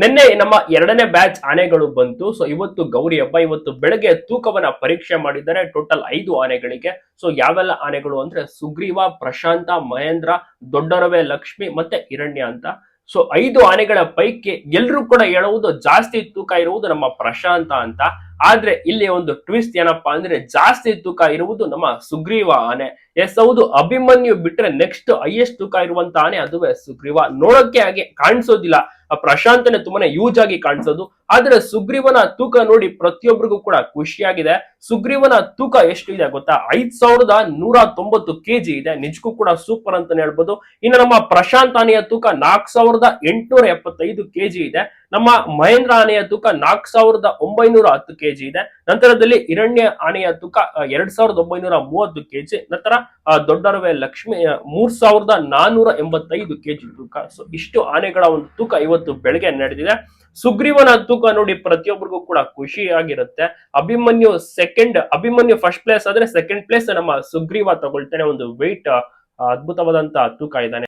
ನಿನ್ನೆ ನಮ್ಮ ಎರಡನೇ ಬ್ಯಾಚ್ ಆನೆಗಳು ಬಂತು. ಸೊ ಇವತ್ತು ಗೌರಿ ಹಬ್ಬ, ಇವತ್ತು ಬೆಳಗ್ಗೆ ತೂಕವನ್ನ ಪರೀಕ್ಷೆ ಮಾಡಿದ್ದಾರೆ. ಟೋಟಲ್ ಐದು ಆನೆಗಳಿಗೆ. ಸೊ ಯಾವೆಲ್ಲ ಆನೆಗಳು ಅಂದ್ರೆ ಸುಗ್ರೀವ, ಪ್ರಶಾಂತ, ಮಹೇಂದ್ರ ದೊಡ್ಡರವೆ ಲಕ್ಷ್ಮಿ ಮತ್ತೆ ಹಿರಣ್ಯ ಅಂತ. ಸೊ ಐದು ಆನೆಗಳ ಪೈಕಿ ಎಲ್ರು ಕೂಡ ಹೇಳುವುದು ಜಾಸ್ತಿ ತೂಕ ಇರುವುದು ನಮ್ಮ ಪ್ರಶಾಂತ ಅಂತ. ಆದ್ರೆ ಇಲ್ಲಿ ಒಂದು ಟ್ವಿಸ್ಟ್ ಏನಪ್ಪಾ ಅಂದ್ರೆ ಜಾಸ್ತಿ ತೂಕ ಇರುವುದು ನಮ್ಮ ಸುಗ್ರೀವ ಆನೆ. ಎಸ್, ಹೌದು, ಅಭಿಮನ್ಯು ಬಿಟ್ರೆ ನೆಕ್ಸ್ಟ್ ಹೈಯೆಸ್ಟ್ ತೂಕ ಇರುವಂತ ಆನೆ ಅದುವೇ ಸುಗ್ರೀವ. ನೋಡಕ್ಕೆ ಹಾಗೆ ಕಾಣಿಸೋದಿಲ್ಲ. ಆ ಪ್ರಶಾಂತನೇ ತುಂಬಾನೇ ಯೂಜ್ ಆಗಿ ಕಾಣಿಸೋದು. ಆದ್ರೆ ಸುಗ್ರೀವನ ತೂಕ ನೋಡಿ ಪ್ರತಿಯೊಬ್ಬರಿಗೂ ಕೂಡ ಖುಷಿಯಾಗಿದೆ. ಸುಗ್ರೀವನ ತೂಕ ಎಷ್ಟು ಇದೆ ಗೊತ್ತಾ? ಐದ್ ಸಾವಿರದ ನೂರ ತೊಂಬತ್ತು ಕೆಜಿ ಇದೆ. ನಿಜಕ್ಕೂ ಕೂಡ ಸೂಪರ್ ಅಂತಾನೆ ಹೇಳ್ಬೋದು. ಇನ್ನು ನಮ್ಮ ಪ್ರಶಾಂತ್ ಆನೆಯ ತೂಕ ನಾಲ್ಕ್ ಸಾವಿರದ ಎಂಟುನೂರ ಎಪ್ಪತ್ತೈದು ಕೆಜಿ ಇದೆ. ನಮ್ಮ ಮಹೇಂದ್ರ ಆನೆಯ ತೂಕ ನಾಲ್ಕ್ ಸಾವಿರದ ಒಂಬೈನೂರ ಹತ್ತು ಕೆಜಿ ಇದೆ. ನಂತರದಲ್ಲಿ ಹಿರಣ್ಯ ಆನೆಯ ತೂಕ ಎರಡ್ ಸಾವಿರದ ಒಂಬೈನೂರ ಮೂವತ್ತು ಕೆಜಿ ನಂತರ ದೊಡ್ಡರವೆ ಲಕ್ಷ್ಮಿ ಮೂರ್ ಸಾವಿರದ ನಾನೂರ ಎಂಬತ್ತೈದು ಕೆಜಿ ತೂಕ. ಸೊ ಇಷ್ಟು ಆನೆಗಳ ಒಂದು ತೂಕ ಇವತ್ತು ಬೆಳಗ್ಗೆ ನಡೆದಿದೆ. ಸುಗ್ರೀವನ ತೂಕ ನೋಡಿ ಪ್ರತಿಯೊಬ್ಬರಿಗೂ ಕೂಡ ಖುಷಿಯಾಗಿರುತ್ತೆ. Abhimanyu second Abhimanyu first place ಆದ್ರೆ ಸೆಕೆಂಡ್ ಪ್ಲೇಸ್ ನಮ್ಮ ಸುಗ್ರೀವ ತಗೊಳ್ತಾನೆ ಒಂದು ವೆಯ್ಟ್ ಅದ್ಭುತವಾದಂತಹ ತೂಕ ಇದ್ದಾನೆ.